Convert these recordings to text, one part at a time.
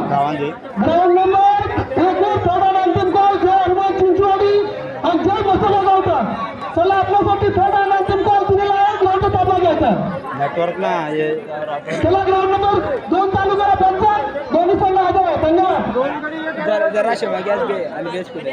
गावांचे ground number आणि अंतिम कॉल जय हनुमान चिंचवाडी आणि जय मसाला गावचा. चला आपल्यासाठी थर्ड आणि अंतिम कॉल दिलेला आहे. ग्राउंडचा ताबा घ्यायचा. नेटवर्क ना चला ग्राउंड नंबर दोन चालू करा पंचायत दोन्ही संघ हजर आहे. धन्यवाद. जरा जरा शेवा गॅस घे आणि बेस कुठे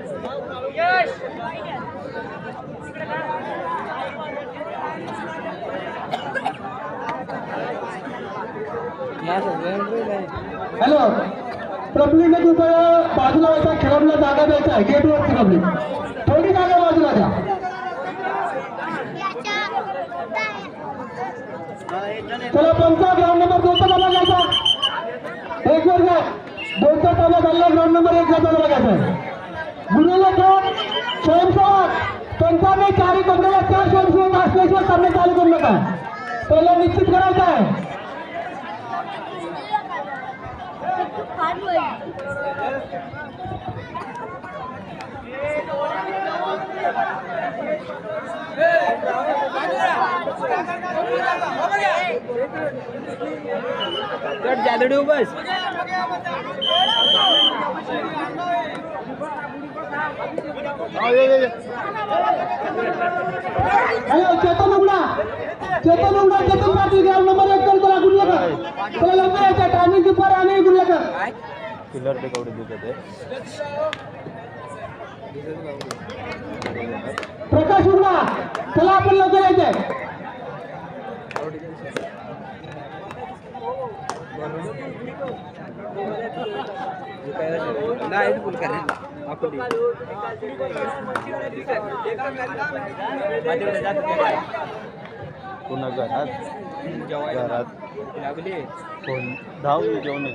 हॅलो. पब्लिक तिथं बाजूला व्हायचा खेळाडूला जागा द्यायचा आहे. गेटवरची पब्लिक थोडी जागा बाजूला द्या. चला पंचा ग्राउंड नंबर दोनचा ताबा घ्यायचा. एक वर घ्या. दोनचा ताबा झाला ग्राउंड नंबर एक ताबा घ्यायचा गुरुला दोन स्वयंसेवक. पंचाने चारी कमरेला चार स्वयंसेवक असल्याशिवाय सामने चालू करू नका. पहिला निश्चित करायचा आहे. कट जादडी बस हॅलो चेतन उघडा चेतन उघडा चेतन पाटील ग्राउंड नंबर एक कर चला गुरुलेकर चला लवकर यायचा टायमिंग दुपार आणि गुरुलेकर किलर ते कवडे देत ते प्रकाश उघडा. चला आपण लवकर यायचंय. नाही फुल पुन्हा घरात. घरात. लागली कोण? धाव जेवण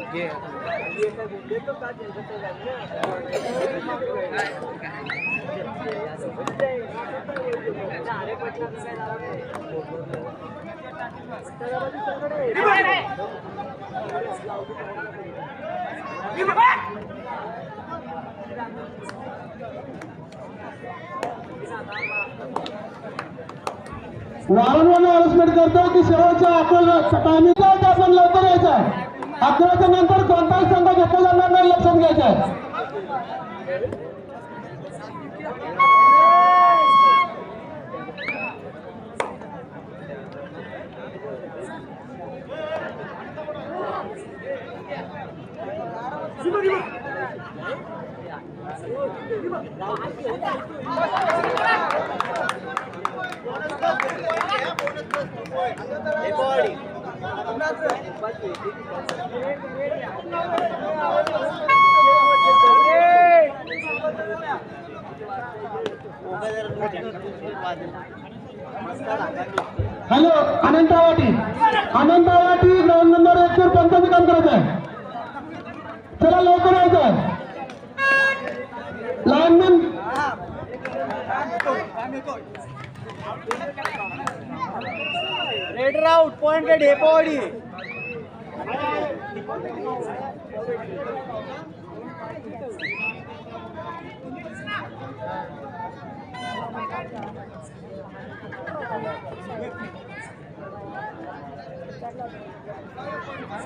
वारंवार अनाउन्समेंट करतो की शेवटच्या आपण टायमिंग आपण लवकर यायचं आहे. अकराच्या नंतर कोणताही संघ घेतला जाणार नाही लक्षात घ्यायचं आहे. Hello Anant Awati. Anant Awati ground number एक वर पंचायत काम करत आहे. चला लवकर यायचं आहे. Lineman. Red route point Dhepwadi तेवढा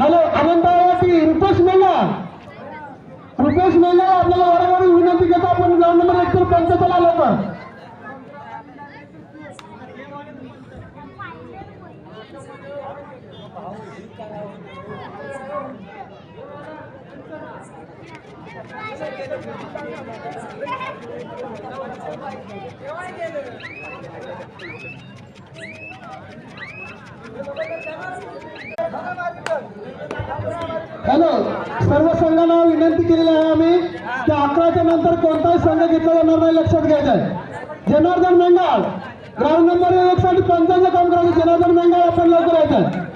हॅलो अनंतावरती रुपेश मेला रुपेश मेला आपल्याला वारंवार विनंती करतो आपण ग्राउंड नंबर एक पंचायतला आलो तर. हॅलो सर्व संघांना विनंती केलेली आहे आम्ही. की अकराच्या नंतर कोणताही संघ घेतला जाणार नाही लक्षात घ्यायचं आहे. जनार्दन मेंगाळ. ग्राउंड नंबर एक साठी पंचांचं काम करायचं. जनार्दन मेंगाळ आपण लवकर यायचं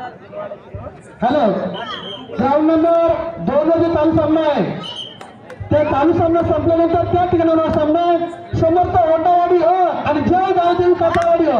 हॅलो. ग्राउंड नंबर दोन मध्ये चालू सामना आहे त्या चालू सामना संपल्यानंतर त्या ठिकाणावर सामना समर्थ ओटावाडी हो आणि जय गावदेवी काटावाडी हो.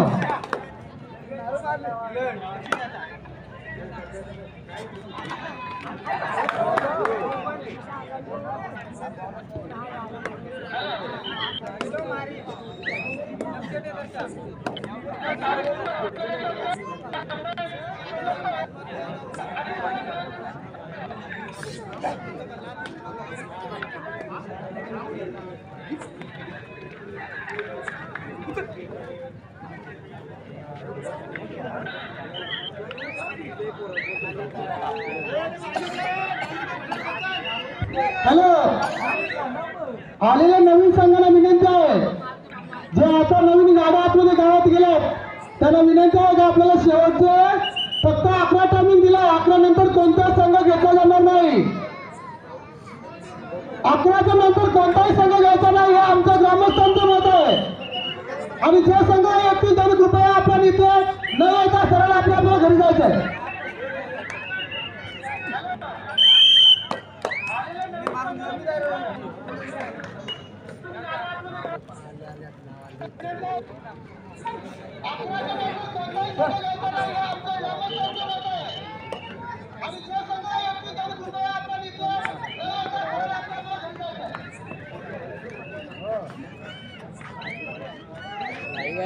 हॅलो. आलेल्या नवीन संघाला विनंती आहे. जे आता नवीन गाड्या आतमध्ये गावात गेल्यात त्यांना विनंती आहे का आपल्याला शेवटचे फक्त अकरा टायमिंग दिला. अकरा नंतर कोणताच संघ घेतला जाणार नाही? अकराच्या नंतर कोणताही संघ घ्यायचा नाही हे आमच्या ग्रामस्थांचं मत आहे. आणि जे संघ येतील त्यांनी कृपया आपण इथे न यायचा सरळ आपल्या आपल्या घरी जायचं आहे.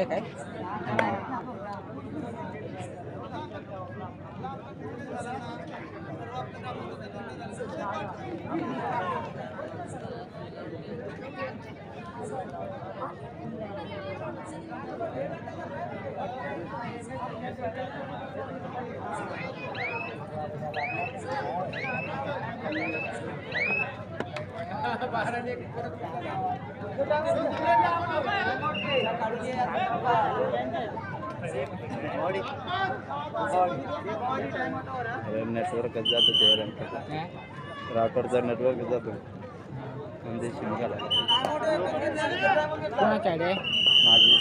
काय काय नेटवर्कच जातो ते राठोडचा नेटवर्क जातो. म्हणजे शिमकाला कोणाच्या आहे माझी.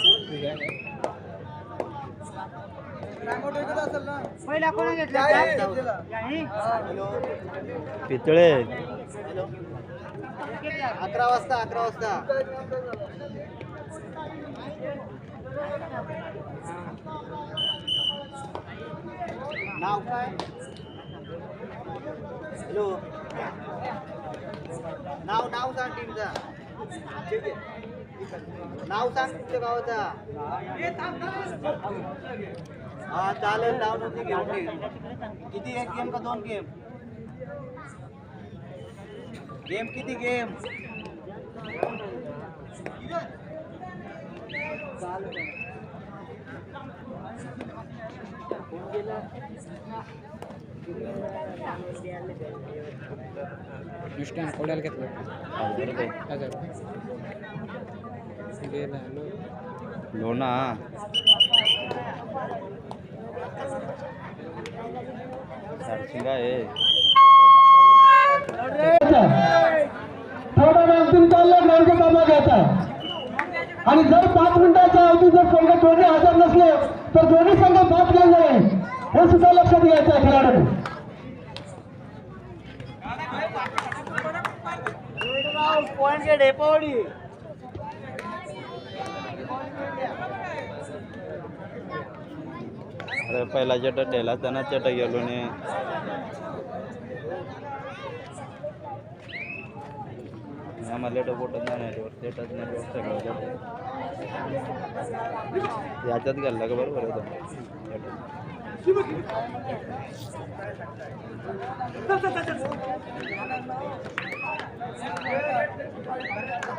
पहिला कोणा घेतला? पितळे. अकरा वाजता अकरा वाजता. नाव काय? हॅलो नाव नाव सांग टीमचा. नाव सांग तुमच्या गावाचा. हा चालेल नाव नव्हती घेऊन किती एक गेम का दोन गेम गेम किती गेम नुसतं कोड्याला घेतलं हजार गेला लो लोणा. सारशिंगा आहे थोडा ग्राउंडचा ताबा घ्यायचा आणि जर पाच मिनिटाच्या अवधी जर संघ दोन्ही हजर नसले तर दोन्ही संघ पाच गेले जाईल हे सुद्धा लक्षात घ्यायचं आहे खेळाडू अरे पहिला चट ठेला त्यांना चट गेलो नाही. आम्हाला लेटर बोटत नाही नेटवर्क लेटच नेटवर्क सगळं. याच्यात घालला का बरोबर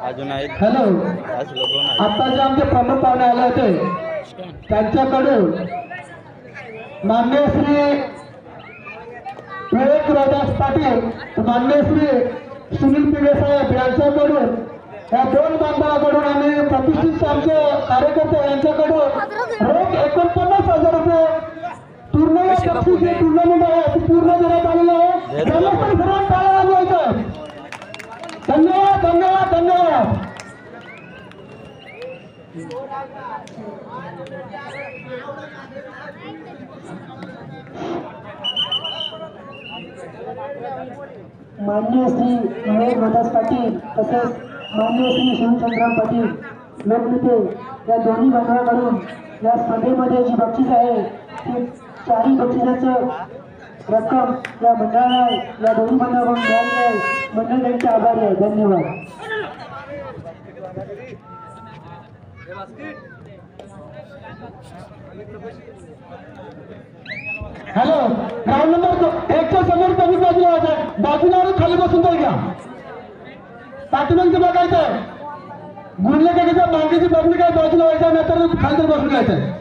अजून आहेत? हॅलो असलं आहेत आता जे आमचे प्रमुख पाहुणे आले होते त्यांच्याकडून मान्य श्री विवेक रोदास पाटील मान्य श्री सुनील पिढे साहेब यांच्याकडून या दोन बांधवाकडून आणि प्रतिष्ठित आमचे कार्यकर्ते यांच्याकडून रोख एकोणपन्नास हजार रुपये बक्षीस जे टुर्नामेंट आहे ते पूर्ण देण्यात आलेलं आहे. वाजवायचं धन्यवाद धन्यवाद धन्यवाद. मान्य श्री विवेक रोदास पाटील तसेच मान्य श्री शिवचंद्रराव पाटील लोकनेते या दोन्ही बंधवाकडून या स्पर्धेमध्ये जी बक्षीस आहे ती चारही बक्षिसाचं रक्कम या मंडळाला या दोन्ही बंधवाकडून मिळाली आहे. मंडळ त्यांचे आभारी आहे. धन्यवाद. हॅलो ग्राउंड नंबर एकच्या समोर कमी बाजूला होता बाजूला आणि खाली बसून तर घ्या. पाठीमागचं बघायचं गुंडले काय कसं मागेची पब्लिक आहे बाजूला व्हायचं नाही तर खाली तर बसून घ्यायचं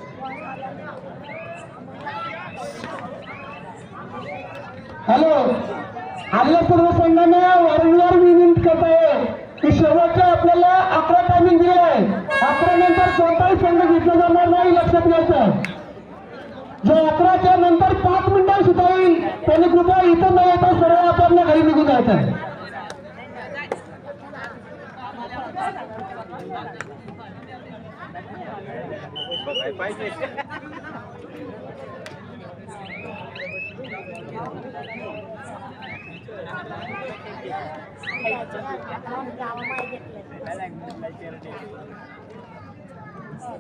हॅलो आलेल्या सर्व संघाने वारंवार मी विनंती करत आहे की शेवटच्या आपल्याला अकरा टायमिंग दिलं आहे. अकरा नंतर कोणताही संघ घेतला जाणार नाही लक्षात घ्यायचं. जो अकराच्या नंतर पाच मिनिटं सुद्धा येईल त्यांनी कृपया इथं न येता सरळ आपल्या घरी निघून जायचं. आहे हॅलो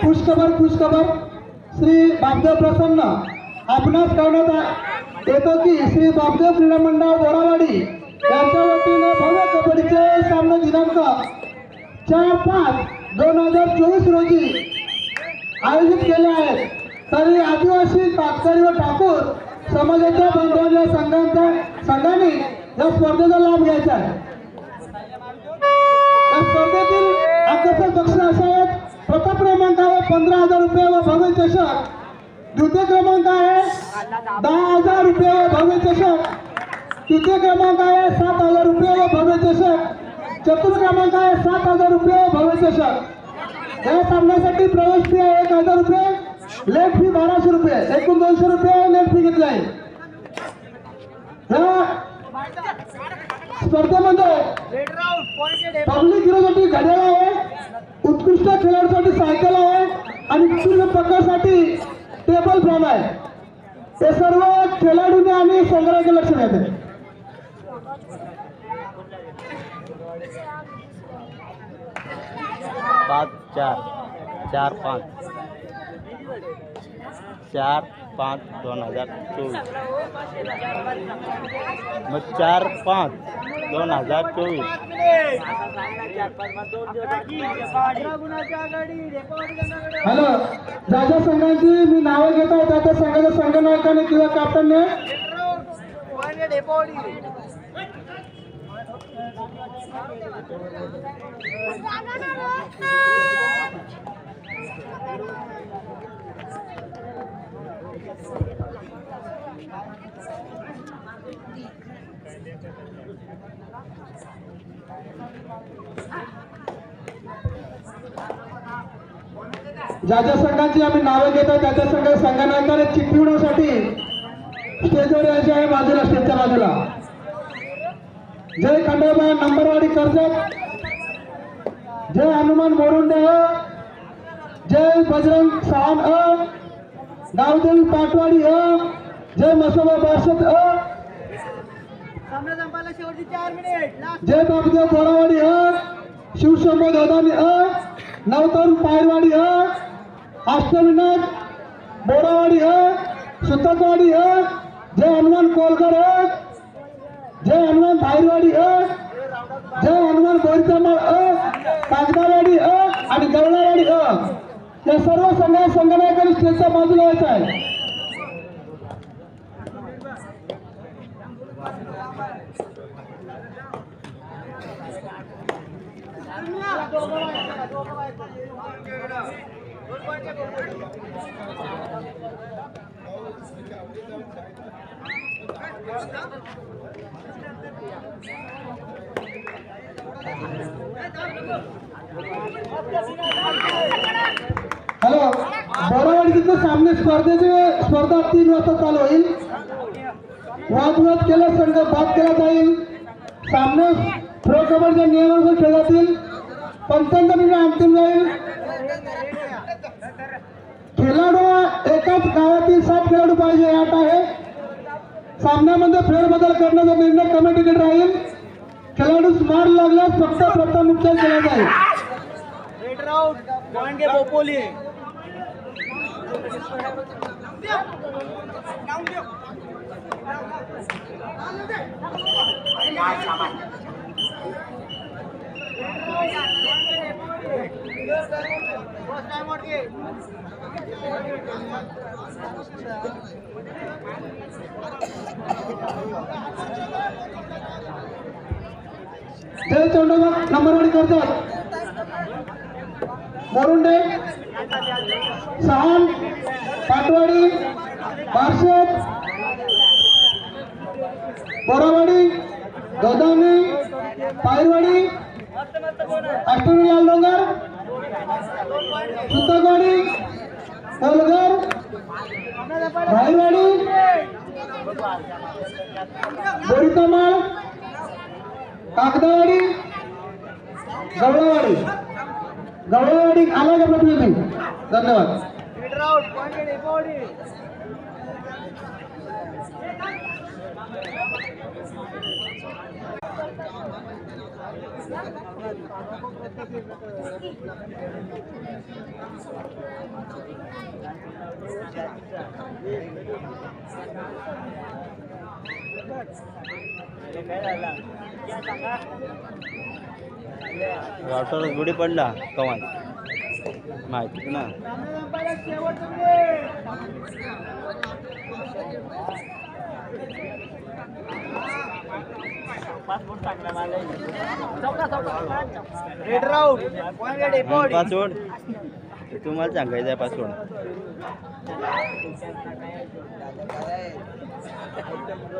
खुशखबर खुशखबर श्री बाबदेव प्रसन्न. आपणास कळण्यात येतो की श्री बाबदेव क्रीडा मंडळ बोरावाडी यांच्या वतीने भव्य कबड्डीचे सामने दिनांक चार पाच दोन हजार चोवीस रोजी आयोजित केले आहेत. तरी आदिवासी कातकरी व ठाकूर समाजाच्या बांधवांच्या संघांचा संघाने या स्पर्धेचा लाभ घ्यायचा आहे. या स्पर्धेतील आकर्षक बक्षीस असे आहेत. प्रथम क्रमांक आहे पंधरा हजार रुपये व भव्य चषक. द्वितीय क्रमांक आहे दहा हजार रुपये व भव्य चषक. तृतीय क्रमांक आहे सात हजार रुपये व भव्य चषक. चतुर्थ क्रमांक आहे सात हजार रुपये व भव्य चषक. या सामन्यासाठी प्रवेश फी आहे एक हजार रुपये. लेट फी बाराशे रुपये. एकूण दोनशे रुपये लेट फी घेतली आहे स्पर्धेमध्ये म्हणजे पब्लिक हिरोसाठी घड्याळ आहे. उत्कृष्ट खेळाडूसाठी सायकल आहे. आणि पूर्ण प्रकारसाठी टेबल फॅन आहे. हे सर्व खेळाडूने आणि संग्रहाचे लक्ष द्यायचं पाच चार चार पाच. चार पाच दोन हजार चोवीस. मग चार पाच दोन हजार चोवीस. हॅलो राजा संघांची मी नावं घेत आहे त्या संघाच्या संघनायकाने किंवा कॅप्टनने ज्या ज्या संघांची आम्ही नावे घेतो त्या त्या संघ संघानंतर चिटविण्यासाठी स्टेजवर यायचे आहे बाजूला स्टेजच्या बाजूला. जय खंडोबा नंबरवाडी कर्जत. जय हनुमान मोरुंडे अ जय बजरंग सावंत अ गावदेवी पाटवाडी. अ जय मसोबा बारसत अ सामना संपायला शेवटची चार मिनिट लास्ट जय बाबदेव बोरावाडी अ शिवशंभो दादानी अ नवतरुण पायरवाडी ह अष्टविनायक बोरावाडी ह सुतकवाडी ह जय हनुमान कोलकर ह जय हनुमान धायरवाडी ह जय हनुमान बोरीचामळ अ कागदावाडी अ आणि गवळावाडी अ या सर्व संघ संघनायकांनी स्टेजच्या बाजूला यायचं आहे. हॅलो बोरावाडी तिथं सामने स्पर्धेचे स्पर्धा तीन वाजता चालू होईल वादविवाद केला संघ बाद केला जाईल सामने प्रो कबड्डीच्या नियमानुसार खेळले जातील पंचांचा निर्णय अंतिम जाईल. खेळाडू एकाच गावातील सात खेळाडू पाहिजे यात अट आहे. सामन्यामध्ये फेरबदल करण्याचा निर्णय कमिटीकडे राहील. खेळाडू मार लागल्यास फक्त प्रथम उपचार केला जाईल रेड राउट पॉइंट के बोपोली जय चंडोबा नंबरवाडी करतात मोरुंडे सहान पाटवाडी बारशेत बोरावाडी दोदामी पायरवाडी अष्टमी लाल डोंगर सुतकवाडी कोलगर भाईवाडी बोरीतमाळ कागदावाडी गवळावाडी गवळावाडी आला का प्रतिनिधी? धन्यवाद. रेड गुढी पडला कवाय माहिती. ना पासवर्ड तुम्हाला सांगायचं आहे पासवर्ड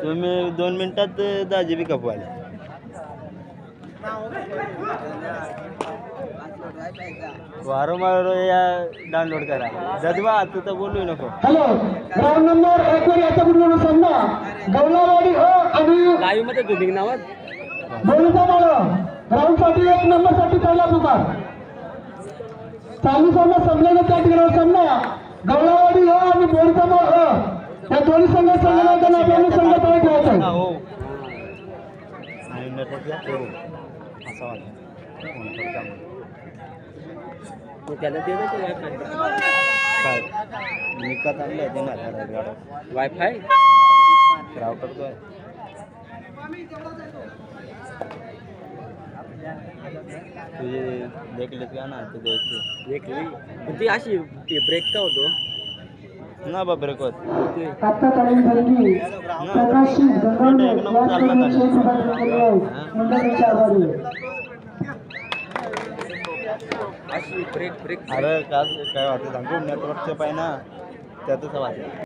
तुम्ही दोन मिनिटात दाजी बी कपवाले वारंवार या डाउनलोड करा. जदवा तू तर बोलू नको. हॅलो ग्राउंड नंबर एक वर याचा कुठला समजा गवळावाडी हो आणि लाईव्हमध्ये तू निघणार बोलूचा माळ ग्राउंडसाठी एक नंबरसाठी पहिला पुकार. चालू सामना संपल्यानं त्या ठिकाणी सामना गवळावाडी हो आणि बोलचा माळ हो. या दोन्ही संघ संघाला आपल्याला संघ तयार ठेवायचा आहे. हो आणि नेटवर्क या करू. असं वाटतं. मग. त्याला दे काय? निकात आणले ते ना गाडा. वायफाय राउटर तो आहे. तुझे देखलेत का ना ते देखली? पण ती अशी ब्रेक का होतो? ना बाबरे कोत ते. आता तालीम झालेली प्रकाश गंगावणे या खेळाडूंची सुधारणा केली आहे मंडळीच्या आभारी अशी ब्रेक ब्रेक अरे काय काय वाटतं? सांगू? नेटवर्कचं पाहिजे ना त्यातच वाटतं